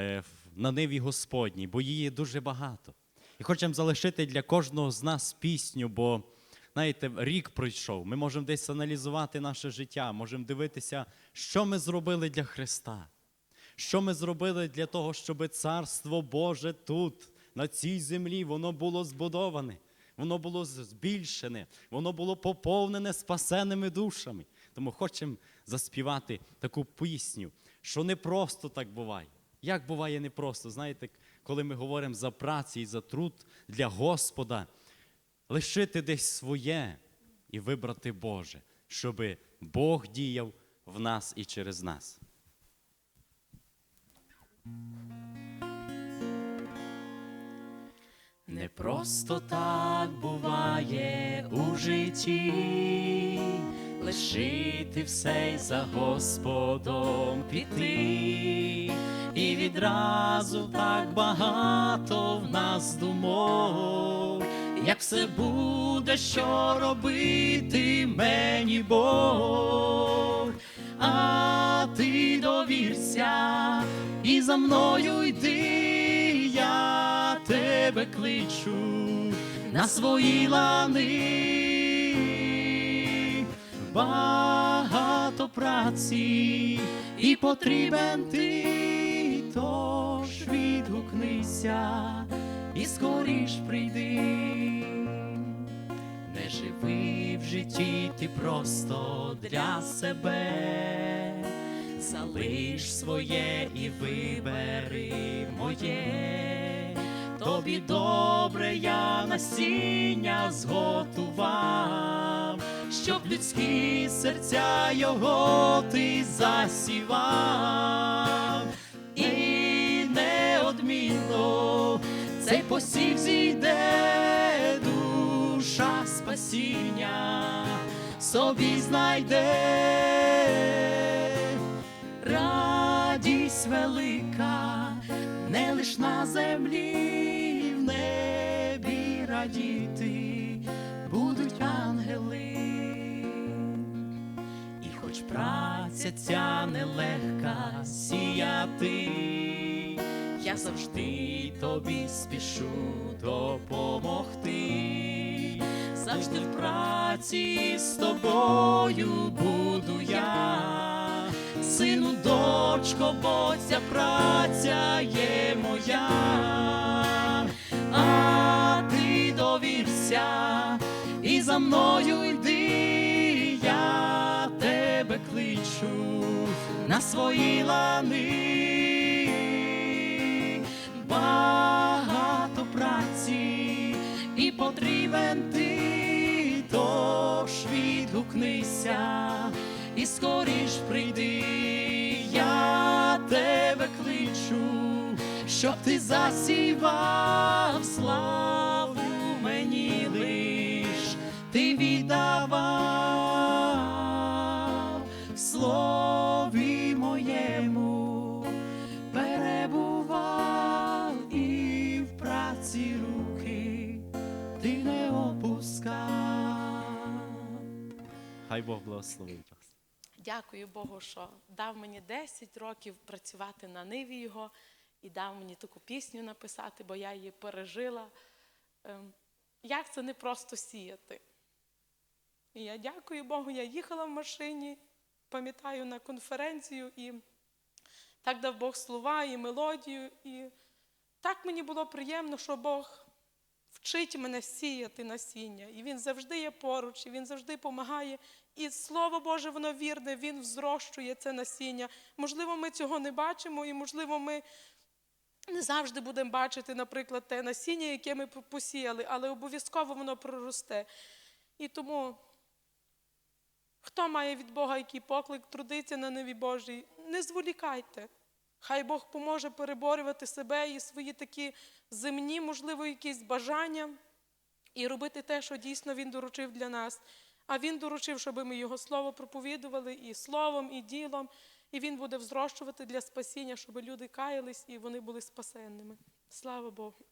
е, на ниві Господній, бо її дуже багато. І хочемо залишити для кожного з нас пісню, бо знаєте, рік пройшов. Ми можемо десь аналізувати наше життя, можемо дивитися, що ми зробили для Христа. Що ми зробили для того, щоб Царство Боже тут, на цій землі, воно було збудоване, воно було збільшене, воно було поповнене спасеними душами. Тому хочемо заспівати таку пісню, що не просто так буває. Як буває непросто, знаєте, коли ми говоримо за працю і за труд для Господа, лишити десь своє і вибрати Боже, щоб Бог діяв в нас і через нас. Не просто так буває у житті, лишити все за Господом піти, і відразу так багато в нас думок, як все буде, що робити мені Бог, а ти довірся і за мною йди, я тебе кличу на свої лани. Багато праці і потрібен ти, тож відгукнися і скоріш прийди. Не живи в житті ти просто для себе, залиш своє і вибери моє, тобі добре я насіння зготував, щоб людські серця його ти засівав, і неодмінно цей посів зійде душа спасіння собі знайде радість велика, не лиш на землі, в небі радіти будуть ангели. Праця ця нелегка сіяти, я завжди тобі спішу допомогти. Завжди в праці з тобою буду я, сину, дочко, бо ця праця є моя, а ти довірся і за мною йди, я кличу на свої лани. Багато праці і потрібен ти, тож відгукнися і скоріш прийди, я тебе кличу, щоб ти засівав славу мені лиш, ти віддавав Хай Бог благословить вас. Дякую Богу, що дав мені 10 років працювати на ниві його і дав мені таку пісню написати, бо я її пережила. Ем, Як це не просто сіяти? І я дякую Богу, я їхала в машині, пам'ятаю на конференцію, і так дав Бог слова і мелодію. І так мені було приємно, що Бог вчить мене сіяти насіння. І Він завжди є поруч, і Він завжди допомагає. І Слово Боже, воно вірне, Він взрощує це насіння. Можливо, ми цього не бачимо, і можливо, ми не завжди будемо бачити, наприклад, те насіння, яке ми посіяли, але обов'язково воно проросте. І тому, хто має від Бога який поклик, трудиться на ниві Божій, не зволікайте. Хай Бог поможе переборювати себе і свої такі земні, можливо, якісь бажання і робити те, що дійсно Він доручив для нас. А Він доручив, щоб ми Його слово проповідували і словом, і ділом. І Він буде взрощувати для спасіння, щоб люди каялись і вони були спасенними. Слава Богу.